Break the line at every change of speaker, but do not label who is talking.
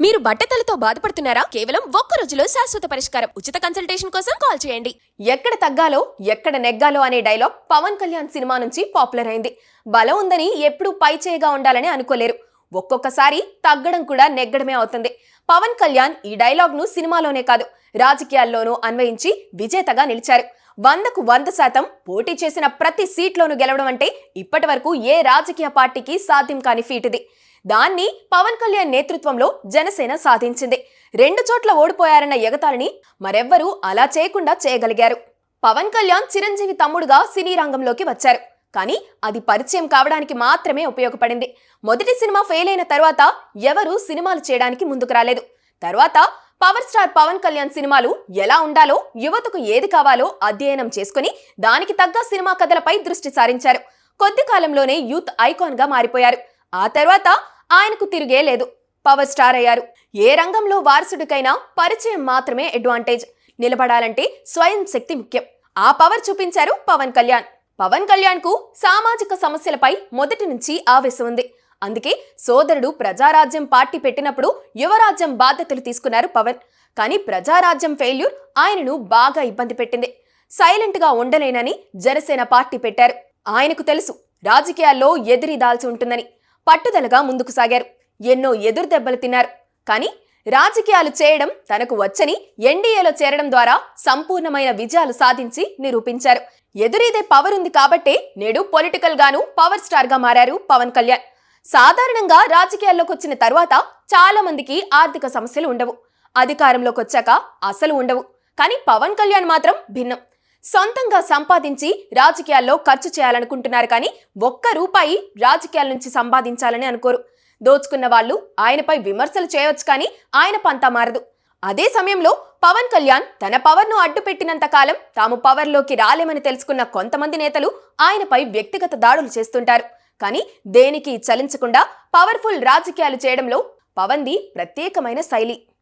మీరు బట్టతలతో బాధపడుతున్నారా? కేవలం ఒక్క రోజులో శాశ్వత పరిష్కారం. ఉచిత కన్సల్టేషన్ కోసం కాల్ చేయండి. ఎక్కడ తగ్గాలో ఎక్కడ నెగ్గాలో అనే డైలాగ్ పవన్ కళ్యాణ్ సినిమా నుంచి పాపులర్ అయింది. బలం ఉందని ఎప్పుడూ పై చేయగా ఉండాలని అనుకోలేరు. ఒక్కొక్కసారి తగ్గడం కూడా నెగ్గడమే అవుతుంది. పవన్ కళ్యాణ్ ఈ డైలాగ్ను సినిమాలోనే కాదు రాజకీయాల్లోనూ అన్వయించి విజేతగా నిలిచారు. వందకు వంద శాతం పోటీ చేసిన ప్రతి సీట్లోనూ గెలవడం అంటే ఇప్పటి వరకు ఏ రాజకీయ పార్టీకి సాధ్యం కాని ఫీటిది. దాన్ని పవన్ కళ్యాణ్ నేతృత్వంలో జనసేన సాధించింది. రెండు చోట్ల ఓడిపోయారన్న ఎగతాళిని మరెవ్వరూ అలా చేయకుండా చేయగలిగారు. పవన్ కళ్యాణ్ చిరంజీవి తమ్ముడుగా సినీ రంగంలోకి వచ్చారు. కానీ అది పరిచయం కావడానికి మాత్రమే ఉపయోగపడింది. మొదటి సినిమా ఫెయిల్ అయిన తర్వాత ఎవరూ సినిమాలు చేయడానికి ముందుకు రాలేదు. తర్వాత పవర్ స్టార్ పవన్ కళ్యాణ్ సినిమాలు ఎలా ఉండాలో యువతకు ఏది కావాలో అధ్యయనం చేసుకుని దానికి తగ్గ సినిమా కథలపై దృష్టి సారించారు. కొద్ది కాలంలోనే యూత్ ఐకాన్గా మారిపోయారు. ఆ తర్వాత ఆయనకు తిరిగే లేదు. పవర్ స్టార్ అయ్యారు. ఏ రంగంలో వారసుడికైనా పరిచయం మాత్రమే అడ్వాంటేజ్. నిలబడాలంటే స్వయం శక్తి ముఖ్యం. ఆ పవర్ చూపించారు పవన్ కళ్యాణ్. పవన్ కళ్యాణ్కు సామాజిక సమస్యలపై మొదటి నుంచి ఆవేశం ఉంది. అందుకే సోదరుడు ప్రజారాజ్యం పార్టీ పెట్టినప్పుడు యువరాజ్యం బాధ్యతలు తీసుకున్నారు పవన్. కానీ ప్రజారాజ్యం ఫెయిల్యూర్ ఆయనను బాగా ఇబ్బంది పెట్టింది. సైలెంట్గా ఉండలేనని జనసేన పార్టీ పెట్టారు. ఆయనకు తెలుసు రాజకీయాల్లో ఎదిరి దాల్చి ఉంటుందని. పట్టుదలగా ముందుకు సాగారు. ఎన్నో ఎదురు దెబ్బలు తిన్నారు. కానీ రాజకీయాలు చేయడం తనకు వచ్చని ఎన్డీఏలో చేరడం ద్వారా సంపూర్ణమైన విజయాలు సాధించి నిరూపించారు. ఎదురీదే పవర్ ఉంది కాబట్టే నేడు పొలిటికల్ గాను పవర్ స్టార్గా మారారు పవన్ కళ్యాణ్. సాధారణంగా రాజకీయాల్లోకి వచ్చిన తర్వాత చాలా మందికి ఆర్థిక సమస్యలు ఉండవు. అధికారంలోకి వచ్చాక అసలు ఉండవు. కానీ పవన్ కళ్యాణ్ మాత్రం భిన్నం. సొంతంగా సంపాదించి రాజకీయాల్లో ఖర్చు చేయాలనుకుంటున్నారు కానీ ఒక్క రూపాయి రాజకీయాల నుంచి సంపాదించాలని అనుకోరు. దోచుకున్న వాళ్ళు ఆయనపై విమర్శలు చేయవచ్చు కానీ ఆయన పంతా మారదు. అదే సమయంలో పవన్ కళ్యాణ్ తన పవర్ను అడ్డుపెట్టినంత కాలం తాము పవర్లోకి రాలేమని తెలుసుకున్న కొంతమంది నేతలు ఆయనపై వ్యక్తిగత దాడులు చేస్తుంటారు. కానీ దేనికి చలించకుండా పవర్ఫుల్ రాజకీయాలు చేయడంలో పవన్ది ప్రత్యేకమైన శైలి.